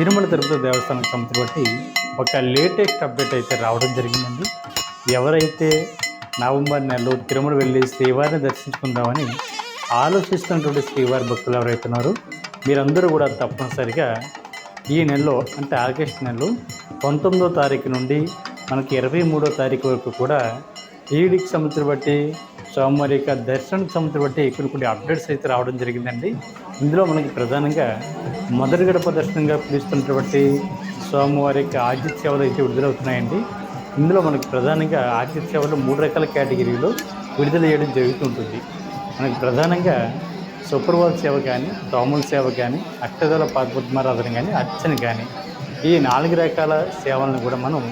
తిరుమల తిరుపతి దేవస్థానం సంస్థ బట్టి ఒక లేటెస్ట్ అప్డేట్ అయితే రావడం జరిగిందండి. ఎవరైతే నవంబర్ నెలలో తిరుమల వెళ్ళి శ్రీవారిని దర్శించుకుందామని ఆలోచిస్తున్నటువంటి శ్రీవారి భక్తులు ఎవరైతే ఉన్నారో మీరందరూ కూడా తప్పనిసరిగా ఈ నెలలో అంటే ఆగస్ట్ నెలలో పంతొమ్మిదో తారీఖు నుండి మనకి ఇరవై మూడో తారీఖు వరకు కూడా ఈడికి సంవత్సరం బట్టి సోమవారి యొక్క దర్శనానికి సంవత్సరం బట్టి కొన్ని కొన్ని అప్డేట్స్ అయితే రావడం జరిగిందండి. ఇందులో మనకి ప్రధానంగా మొదటి గడప దర్శనంగా పిలుస్తున్నటువంటి స్వామివారికి యొక్క సేవలు అయితే విడుదలవుతున్నాయండి. ఇందులో మనకి ప్రధానంగా ఆదిత్య సేవలు మూడు రకాల కేటగిరీలో విడుదల చేయడం జరుగుతుంటుంది. మనకి ప్రధానంగా సుప్రభాత సేవ కానీ దోమల సేవ కానీ అష్టదళ పాదపద్మారాధన కానీ అర్చన కానీ ఈ నాలుగు రకాల సేవలను కూడా మనం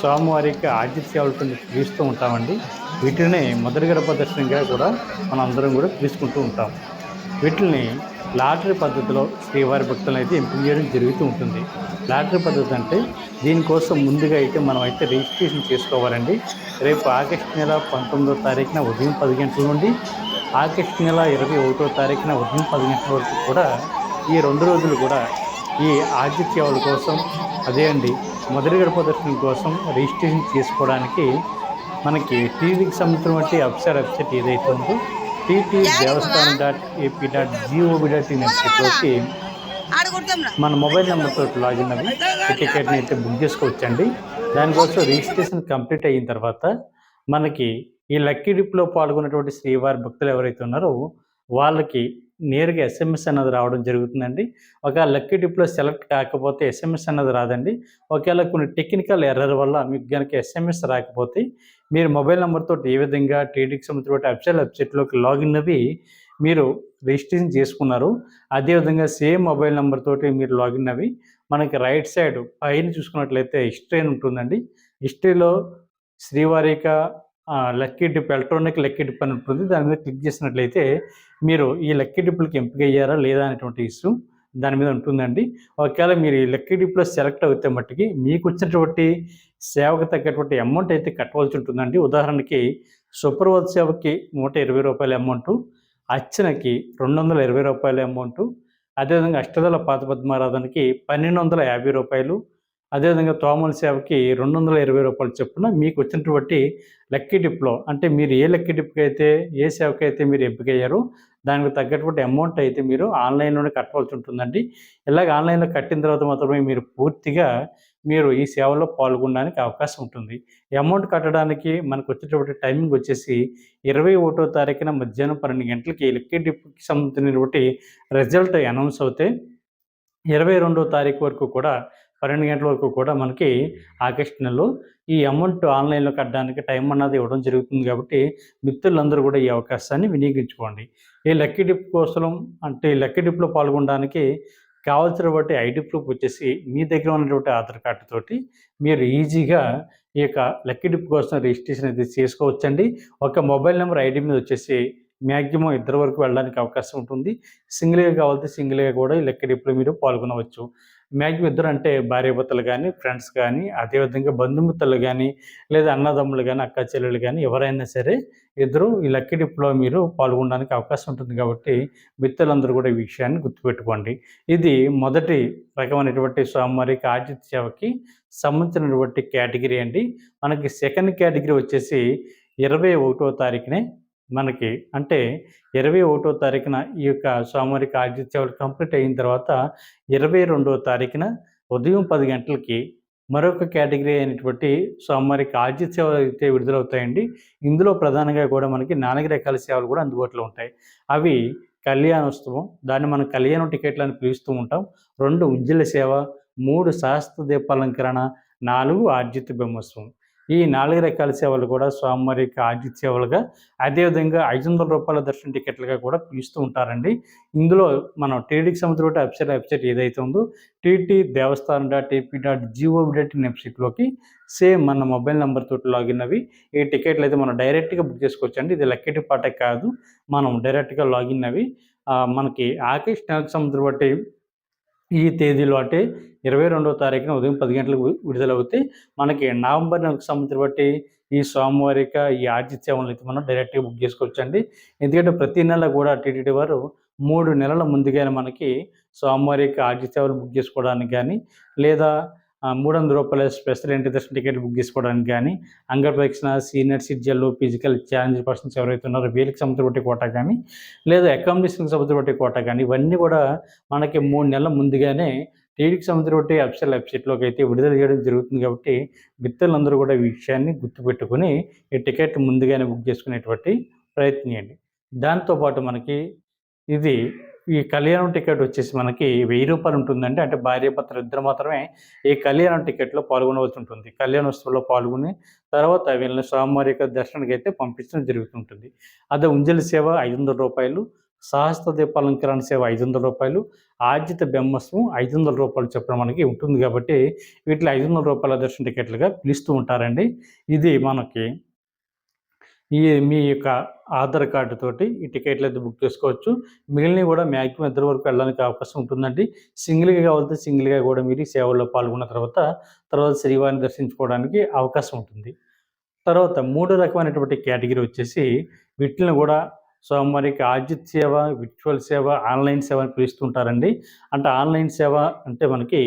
స్వామివారికి ఆతిథ్య సేవలతో పిలుస్తూ ఉంటామండి. వీటిని మొదటి గడప దర్శనంగా కూడా మనం అందరం కూడా పిలుచుకుంటూ ఉంటాం. వీటిని లాటరీ పద్ధతిలో శ్రీవారి భక్తులను అయితే ఎంపిక చేయడం జరుగుతూ ఉంటుంది. లాటరీ పద్ధతి అంటే దీనికోసం ముందుగా అయితే మనం అయితే రిజిస్ట్రేషన్ చేసుకోవాలండి. రేపు ఆగస్టు నెల పంతొమ్మిదో తారీఖున ఉదయం పది గంటల నుండి ఆగస్టు నెల ఇరవై ఒకటో తారీఖున ఉదయం పది గంటల వరకు కూడా ఈ రెండు రోజులు కూడా ఈ ఆర్థిక సేవల కోసం అదే అండి మొదటి గడప దర్శనం కోసం రిజిస్ట్రేషన్ చేసుకోవడానికి మనకి టీవీకి సంబంధించిన బట్టి వెబ్సైట్ వెబ్సైట్ ఏదైతే ఉందో TT Devasthanam dot AP dot GOV dot in వెబ్సైట్లోకి మన మొబైల్ నెంబర్తో లాగిన్ అవి టికెట్ని అయితే బుక్ చేసుకోవచ్చండి. దానికోసం రిజిస్ట్రేషన్ కంప్లీట్ అయిన తర్వాత మనకి ఈ లక్కీ డిప్లో పాల్గొన్నటువంటి శ్రీవారి భక్తులు ఎవరైతే ఉన్నారో వాళ్ళకి నేరుగా ఎస్ఎంఎస్ అన్నది రావడం జరుగుతుందండి. ఒకవేళ లక్కీ డిప్లో సెలెక్ట్ కాకపోతే ఎస్ఎంఎస్ అన్నది రాదండి. ఒకవేళ కొన్ని టెక్నికల్ ఎర్రర్ వల్ల మీకు కనుక ఎస్ఎంఎస్ రాకపోతే మీరు మొబైల్ నెంబర్తో ఏ విధంగా టీడీకి సంబంధించిన అఫిషియల్ వెబ్సైట్లోకి లాగిన్ అవి మీరు రిజిస్ట్రేషన్ చేసుకున్నారు. అదేవిధంగా సేమ్ మొబైల్ నెంబర్ తోటి మీరు లాగిన్ అవి. మనకి రైట్ సైడ్ పైన చూసుకున్నట్లయితే హిస్టరీ అని ఉంటుందండి. హిస్టరీలో శ్రీవారిక lucky dip electronic lucky dip అని ఉంటుంది. దాని మీద క్లిక్ చేసినట్లయితే మీరు ఈ లక్కీ డిప్పులకి ఎంపిక అయ్యారా లేదా అనేటువంటి ఇష్యూ దాని మీద ఉంటుందండి. ఒకవేళ మీరు లక్కీ డిప్లో సెలెక్ట్ అవుతే మట్టుకి మీకు వచ్చినటువంటి సేవకు తగ్గటువంటి అమౌంట్ అయితే కట్టవలసి ఉంటుందండి. ఉదాహరణకి సూపర్ సుప్రభాత సేవకి నూట ఇరవై రూపాయల అమౌంట్ అర్చనకి రెండు వందల ఇరవై రూపాయల అమౌంట్ అదేవిధంగా అష్టదళ పాత పద్మారాధనకి పన్నెండు వందల యాభై రూపాయలు అదేవిధంగా తోమల సేవకి రెండు వందల ఇరవై రూపాయలు చొప్పున మీకు వచ్చినటువంటి లక్కీ డిప్లో అంటే మీరు ఏ లక్కీ డిప్కి అయితే ఏ సేవకి అయితే మీరు ఎంపిక అయ్యారో దానికి తగ్గటువంటి అమౌంట్ అయితే మీరు ఆన్లైన్లోనే కట్టవలసి ఉంటుందండి. ఇలాగ ఆన్లైన్లో కట్టిన తర్వాత మాత్రమే మీరు పూర్తిగా మీరు ఈ సేవలో పాల్గొనడానికి అవకాశం ఉంటుంది. అమౌంట్ కట్టడానికి మనకు వచ్చేటువంటి టైమింగ్ వచ్చేసి ఇరవై ఒకటో తారీఖున మధ్యాహ్నం పన్నెండు గంటలకి లిక్విడ్ డిప్కి సంబంధించినటువంటి రిజల్ట్ అనౌన్స్ అవుతే ఇరవై రెండో తారీఖు వరకు కూడా పన్నెండు గంటల వరకు కూడా మనకి ఆగస్ట్ నెలలో ఈ అమౌంట్ ఆన్లైన్లో కట్టడానికి టైం అన్నది ఇవ్వడం జరుగుతుంది కాబట్టి మిత్రులందరూ కూడా ఈ అవకాశాన్ని వినియోగించుకోండి. ఈ లక్కీ డిప్ కోసం అంటే లక్కీ డిప్లో పాల్గొనడానికి కావాల్సిన బట్టి ఐడి ప్రూఫ్ వచ్చేసి మీ దగ్గర ఉన్నటువంటి ఆధార్ కార్డు తోటి మీరు ఈజీగా ఈ యొక్క లక్కీ డిప్ కోసం రిజిస్ట్రేషన్ అయితే చేసుకోవచ్చండి. ఒక మొబైల్ నెంబర్ ఐడి మీద వచ్చేసి మ్యాక్సిమం ఇద్దరు వరకు వెళ్ళడానికి అవకాశం ఉంటుంది. సింగిల్గా కావాలంటే సింగిల్గా కూడా ఈ లెక్క డిప్లో మీరు పాల్గొనవచ్చు. మ్యాక్సిమం ఇద్దరు అంటే భార్యాభర్తలు కానీ ఫ్రెండ్స్ కానీ అదేవిధంగా బంధుమిత్రులు కానీ లేదా అన్నదమ్ములు కానీ అక్క చెల్లెలు కానీ ఎవరైనా సరే ఇద్దరు ఈ లక్కీ డిప్లో మీరు పాల్గొనడానికి అవకాశం ఉంటుంది కాబట్టి మిత్రులందరూ కూడా ఈ విషయాన్ని గుర్తుపెట్టుకోండి. ఇది మొదటి రకమైనటువంటి స్వామివారికి ఆతిథ్య సేవకి సంబంధించినటువంటి కేటగిరీ అండి. మనకి సెకండ్ కేటగిరీ వచ్చేసి ఇరవై ఒకటో తారీఖునే మనకి. అంటే ఇరవై ఒకటో తారీఖున ఈ యొక్క స్వామివారికి ఆతిథ్య సేవలు కంప్లీట్ అయిన తర్వాత ఇరవై రెండో తారీఖున ఉదయం పది గంటలకి మరొక కేటగిరీ అయినటువంటి స్వామివారికి ఆర్జిత సేవలు అయితే విడుదలవుతాయండి. ఇందులో ప్రధానంగా కూడా మనకి నాలుగు రకాల సేవలు కూడా అందుబాటులో ఉంటాయి. అవి కళ్యాణోత్సవం దాన్ని మనం కళ్యాణం టికెట్లు అని పిలుస్తూ ఉంటాం. రెండు ఉజ్జల సేవ మూడు శాస్త్ర దీపాలంకరణ నాలుగు ఆర్జిత బ్రహ్మోత్సవం. ఈ నాలుగు రకాల సేవలు కూడా స్వామివారికి ఆర్థిక సేవలుగా అదేవిధంగా ఐదు వందల రూపాయల దర్శన టికెట్లుగా కూడా పిలుస్తూ ఉంటారండి. ఇందులో మనం టీడీకి సంబంధించిన వెబ్సైట్ వెబ్సైట్ ఏదైతే ఉందో TT Devasthanam dot AP dot GOV dot in వెబ్సైట్లోకి సేమ్ మన మొబైల్ నెంబర్ తోటి లాగిన్ అవి ఈ టికెట్లు అయితే మనం డైరెక్ట్గా బుక్ చేసుకోవచ్చు అండి ఇది లక్కటి పాటే కాదు. మనం డైరెక్ట్గా లాగిన్ అవి మనకి ఆకేష్ నెలకు సంబంధించిన బట్టి ఈ తేదీలో అంటే ఇరవై రెండో తారీఖున ఉదయం పది గంటలకు వి- విడుదలవుతే మనకి నవంబర్ నెలకు సంబంధించిన బట్టి ఈ సోమవారిక ఈ ఆతిథ్య అయితే మనం డైరెక్ట్గా బుక్ చేసుకోవచ్చు అండి ఎందుకంటే ప్రతి నెల కూడా టీటీడీ వారు మూడు నెలల ముందుగానే మనకి సోమవారిక ఆర్జీ సేవలు బుక్ చేసుకోవడానికి కానీ లేదా మూడు వందల రూపాయల స్పెషల్ ఎంట్రీ దర్శన టికెట్ బుక్ చేసుకోవడానికి కానీ అంగప్రదక్షిణ సీనియర్ సిటిజన్లు ఫిజికల్ ఛాలెంజ్ పర్సన్స్ ఎవరైతే ఉన్నారో వీళ్ళకి సముద్ర బట్టి కోట కానీ లేదా అకామిడేషన్ సముద్ర బట్టి కోట కానీ ఇవన్నీ కూడా మనకి మూడు నెలల ముందుగానే టీడీకి సముద్ర బట్టి అఫీషియల్ వెబ్సైట్లోకి అయితే విడుదల చేయడం జరుగుతుంది కాబట్టి మిత్రులందరూ కూడా ఈ విషయాన్ని గుర్తుపెట్టుకుని ఈ టికెట్ ముందుగానే బుక్ చేసుకునేటువంటి ప్రయత్నం చేయండి. దాంతోపాటు మనకి ఇది ఈ కళ్యాణం టికెట్ వచ్చేసి మనకి వెయ్యి రూపాయలు ఉంటుందండి. అంటే భార్యాభర్తలు ఇద్దరు మాత్రమే ఈ కళ్యాణం టికెట్లో పాల్గొనవలసి ఉంటుంది. కళ్యాణోత్సవంలో పాల్గొని తర్వాత వీళ్ళని స్వామివారి యొక్క దర్శనానికి అయితే పంపించడం జరుగుతుంటుంది. అదే ఉంజలి సేవ ఐదు వందల రూపాయలు సహస్త దీపాలంకరణ సేవ ఐదు వందల రూపాయలు ఆర్జిత బ్రహ్మస్వం ఐదు వందల రూపాయలు చెప్పడం మనకి ఉంటుంది కాబట్టి వీటిలో ఐదు వందల రూపాయల దర్శన టికెట్లుగా పిలుస్తూ ఉంటారండి. ఇది మనకి ఈ మీ యొక్క ఆధార్ కార్డు తోటి ఈ టికెట్లు అయితే బుక్ చేసుకోవచ్చు. మిగిలినవి కూడా మ్యాక్సిమం ఇద్దరు వరకు వెళ్ళడానికి అవకాశం ఉంటుందండి. సింగిల్గా కావాలంటే సింగిల్గా కూడా మీరు సేవల్లో పాల్గొన్న తర్వాత తర్వాత శ్రీవారిని దర్శించుకోవడానికి అవకాశం ఉంటుంది. తర్వాత మూడో రకమైనటువంటి కేటగిరీ వచ్చేసి వీటిని కూడా స్వామివారికి ఆజిత్ సేవ విర్చువల్ సేవ ఆన్లైన్ సేవ అని పిలుస్తుంటారండి అంటే ఆన్లైన్ సేవ అంటే మనకి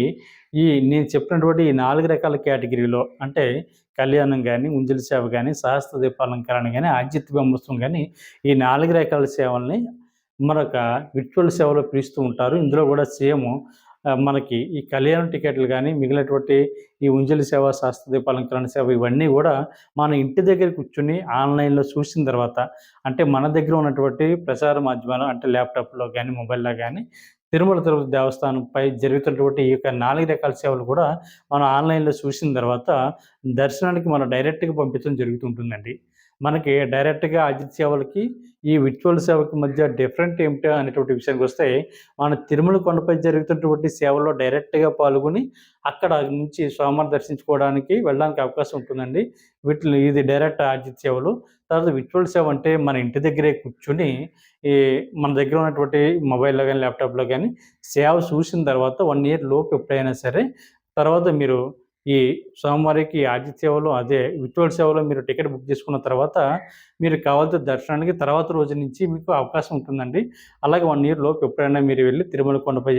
ఈ నేను చెప్పినటువంటి ఈ నాలుగు రకాల కేటగిరీలో అంటే కళ్యాణం కానీ ఉంజలి సేవ కానీ సహస్ర దీపాలంకరణ కానీ ఆర్జిత్ బ్రహ్మోత్సవం కానీ ఈ నాలుగు రకాల సేవల్ని మరొక విర్చువల్ సేవలో పిలుస్తూ ఉంటారు. ఇందులో కూడా సేమ్ మనకి ఈ కళ్యాణ టికెట్లు కానీ మిగిలినటువంటి ఈ ఉంజలి సేవ శాస్త్ర దీపాలంకరణ సేవ ఇవన్నీ కూడా మన ఇంటి దగ్గర కూర్చుని ఆన్లైన్లో చూసిన తర్వాత అంటే మన దగ్గర ఉన్నటువంటి ప్రసార మాధ్యమాలు అంటే ల్యాప్టాప్లో కానీ మొబైల్లో కానీ తిరుమల తిరుపతి దేవస్థానంపై జరుగుతున్నటువంటి ఈ యొక్క నాలుగు రకాల సేవలు కూడా మనం ఆన్లైన్లో చూసిన తర్వాత దర్శనానికి మనం డైరెక్ట్గా పంపించడం జరుగుతుంటుందండి. మనకి డైరెక్ట్గా అజిత్ సేవలకి ఈ విర్చువల్ సేవకి మధ్య డిఫరెంట్ ఏమిటో అనేటువంటి విషయానికి వస్తే మన తిరుమల కొండపై జరుగుతున్నటువంటి సేవలో డైరెక్ట్గా పాల్గొని అక్కడ నుంచి స్వామిని దర్శించుకోవడానికి వెళ్ళడానికి అవకాశం ఉంటుందండి. వీటిలో ఇది డైరెక్ట్ అజిత్ సేవలు. తర్వాత విర్చువల్ సేవ అంటే మన ఇంటి దగ్గరే కూర్చుని ఈ మన దగ్గర ఉన్నటువంటి మొబైల్లో కానీ ల్యాప్టాప్లో కానీ సేవ చూసిన తర్వాత వన్ ఇయర్ లోపు ఎప్పుడైనా సరే తర్వాత మీరు ఈ సోమవారికి ఆదిత్య సేవలో అదే విట్వల్ సేవలో మీరు టికెట్ బుక్ చేసుకున్న తర్వాత మీరు కావాల్సిన దర్శనానికి తర్వాత రోజు నుంచి మీకు అవకాశం ఉంటుందండి. అలాగే వన్ ఇయర్ లోపు ఎప్పుడైనా మీరు వెళ్ళి తిరుమల కొండపై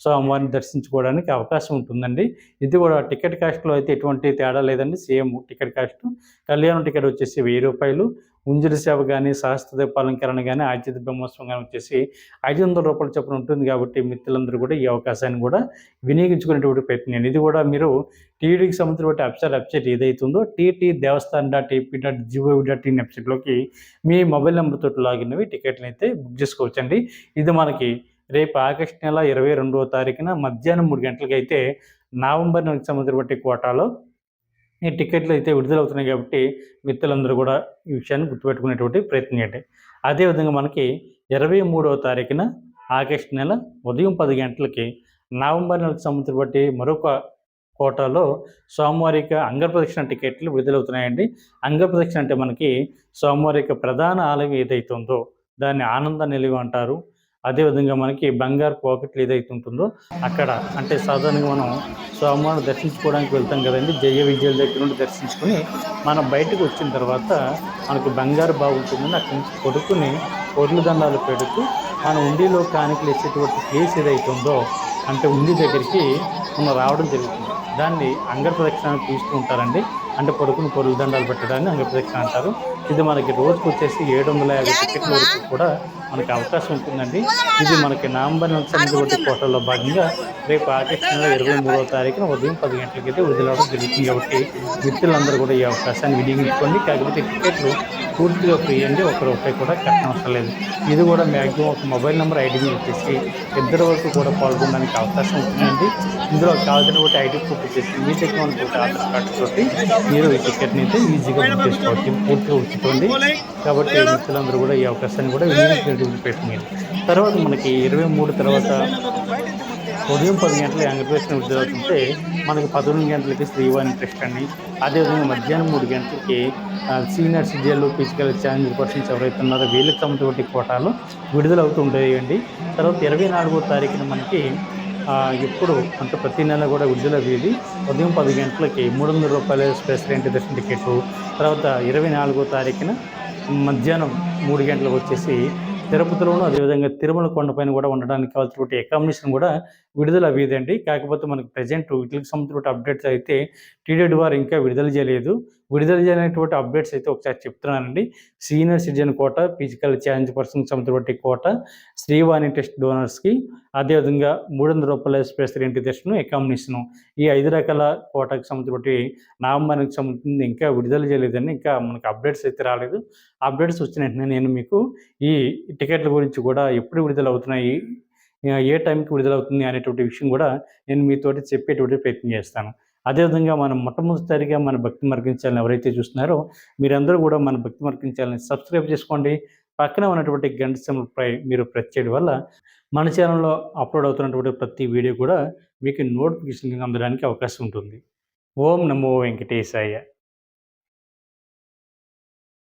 స్వామివారిని దర్శించుకోవడానికి అవకాశం ఉంటుందండి. ఇది కూడా టికెట్ కాస్ట్లో అయితే ఎటువంటి తేడా లేదండి. Same ticket cost. కళ్యాణం టికెట్ వచ్చేసి వెయ్యి రూపాయలు. ఉంజిడి సేవ కానీ సహస్ర దీపాలంకరణ కానీ ఆచిత బ్రహ్మోత్సవం కానీ వచ్చేసి ఐదు వందల రూపాయలు చొప్పున ఉంటుంది కాబట్టి మిత్రులందరూ కూడా ఈ అవకాశాన్ని కూడా వినియోగించుకునేటువంటి ప్రయత్నం ఇది కూడా మీరు టీడీకి సంబంధించిన వెబ్సైట్ వెబ్సైట్ ఏదైతుందో TT Devasthan dot AP dot GOV dot in వెబ్సైట్లోకి మీ మొబైల్ నెంబర్తో లాగిన్ అవి టికెట్ని అయితే బుక్ చేసుకోవచ్చండి. ఇది మనకి రేపు ఆగస్టు నెల ఇరవై రెండవ తారీఖున మధ్యాహ్నం మూడు గంటలకి అయితే నవంబర్ నెలకు సంబంధించిన బట్టి కోటాలో ఈ టికెట్లు అయితే విడుదలవుతున్నాయి కాబట్టి మిత్రులందరూ కూడా ఈ విషయాన్ని గుర్తుపెట్టుకునేటువంటి ప్రయత్నం చేయండి. అదేవిధంగా మనకి ఇరవై మూడవ తారీఖున ఆగస్టు నెల ఉదయం పది గంటలకి నవంబర్ నెలకు సంబంధించిన బట్టి మరొక కోటాలో సోమవారిక అంగప్రదక్షిణ టికెట్లు విడుదలవుతున్నాయండి. అంగప్రదక్షిణ అంటే మనకి సోమవారిక ప్రధాన ఆలయం ఏదైతే ఉందో దాన్ని ఆనంద నిలువ అంటారు. అదేవిధంగా మనకి బంగారు పాకెట్లు ఏదైతే ఉంటుందో అక్కడ అంటే సాధారణంగా మనం స్వామివారిని దర్శించుకోవడానికి వెళ్తాం కదండి. జయ విజయాల దగ్గర నుండి దర్శించుకుని మనం బయటకు వచ్చిన తర్వాత మనకు బంగారు బాగుంటుందని అక్కడి నుంచి కొడుకుని పొర్లు దండాలు పెడుతూ మన ఉండిలో కానికలు వేసేటువంటి ప్లేస్ ఏదైతే ఉందో అంటే ఉండి దగ్గరికి మనం రావడం జరుగుతుంది. దాన్ని అంగప్రదక్షిణ ప్రదక్షిణ తీస్తూ ఉంటారండి. అంటే పొడుకుని పొరుగు దండాలు పెట్టడాన్ని అంగ ప్రదక్షిణ అంటారు. ఇది మనకి రోజుకు వచ్చేసి ఏడు వందల యాభై టికెట్ల వరకు కూడా మనకి అవకాశం ఉంటుందండి. ఇది మనకి నవంబర్ నెల సంబంధించిన కోటల్లో భాగంగా రేపు ఆగస్టు నెల ఇరవై మూడవ తారీఖున ఉదయం పది గంటలకి అయితే విడుదలవడం జరుగుతుంది. కాబట్టి మిత్రులందరూ కూడా ఈ అవకాశాన్ని వినియోగించుకోండి. కాకపోతే టికెట్లు పూర్తిగా ఫ్రీ అండి. ఒక రూపాయి కూడా కట్టనవసరం లేదు. ఇది కూడా మ్యాక్సిమం ఒక మొబైల్ నెంబర్ ఐడి మీద వచ్చేసి ఇద్దరు వరకు కూడా పాల్గొనడానికి అవకాశం ఉంటుందండి. ఇందులో కావాల్సిన ఒకటి ఐడి ప్రూఫ్ వచ్చేసి మీ దగ్గర ఒకటి ఆధార్ కార్డు తోటి మీరు ఈ టికెట్ని అయితే ఈజీగా బుక్ చేసుకోవచ్చు. పూర్తిగా ఉంచుకోండి. కాబట్టి మిత్రులందరూ కూడా ఈ అవకాశాన్ని కూడా వినియోగించుకునేటువంటి తర్వాత మనకి ఇరవై మూడు తర్వాత ఉదయం పది గంటల యాంగ్రప్రదర్శన విడుదలవుతుంటే మనకి పదకొండు గంటలకి శ్రీవాణి ట్రస్ట్ అండి. అదేవిధంగా మధ్యాహ్నం మూడు గంటలకి సీనియర్ సిటిజన్లు ఫిజికల్ ఛాలెంజ్ పర్సన్స్ ఎవరైతే ఉన్నారో వీళ్ళకి సంబంధించిన కోటాలు విడుదలవుతూ అండి తర్వాత ఇరవై నాలుగో తారీఖున మనకి ఎప్పుడు అంటే ప్రతి నెల కూడా విడుదల అయ్యేది ఉదయం పది గంటలకి మూడు వందల రూపాయల స్పెషల్ ఎంట్రీ దర్శన టికెట్ తర్వాత ఇరవై నాలుగో తారీఖున మధ్యాహ్నం మూడు గంటలకు వచ్చేసి తిరుపతిలోను అదేవిధంగా తిరుమల కొండపైన కూడా ఉండడానికి కావాల్సినటువంటి అకామిడేషన్ కూడా విడుదల అయ్యేదండి కాకపోతే మనకి ప్రజెంట్ వీటికి సంబంధించిన అప్డేట్స్ అయితే టీడెడ్ వారు ఇంకా విడుదల చేయలేదు. విడుదల చేయనటువంటి అప్డేట్స్ అయితే ఒకసారి చెప్తున్నానండి. Senior citizen quota physical challenge person సంబంధించిన కోట శ్రీవాణి టెస్ట్ డోనర్స్కి అదేవిధంగా మూడు వందల రూపాయల ఎక్స్ప్రెస్ రెంటి దర్శనం ఎకామినేషను ఈ ఐదు రకాల కోటకు సంబంధించిన నవంబర్కి సంబంధించి ఇంకా విడుదల చేయలేదని ఇంకా మనకి అప్డేట్స్ అయితే రాలేదు. అప్డేట్స్ వచ్చిన వెంటనే నేను మీకు ఈ టికెట్ల గురించి కూడా ఎప్పుడు విడుదల అవుతున్నాయి ఏ టైంకి విడుదల అవుతుంది అనేటువంటి విషయం కూడా నేను మీతోటి చెప్పేటువంటి ప్రయత్నం చేస్తాను. అదేవిధంగా మనం మొట్టమొదటిసారిగా మన భక్తి మార్గం ఛానల్ ఎవరైతే చూస్తున్నారో మీరందరూ కూడా మన భక్తి మార్గం ఛానల్ని సబ్స్క్రైబ్ చేసుకోండి. పక్కన ఉన్నటువంటి గంట సింబల్పై మీరు ప్రెస్ చేయడం వల్ల మన ఛానల్లో అప్లోడ్ అవుతున్నటువంటి ప్రతి వీడియో కూడా మీకు నోటిఫికేషన్ అందడానికి అవకాశం ఉంటుంది. ఓం నమో వెంకటేశాయ.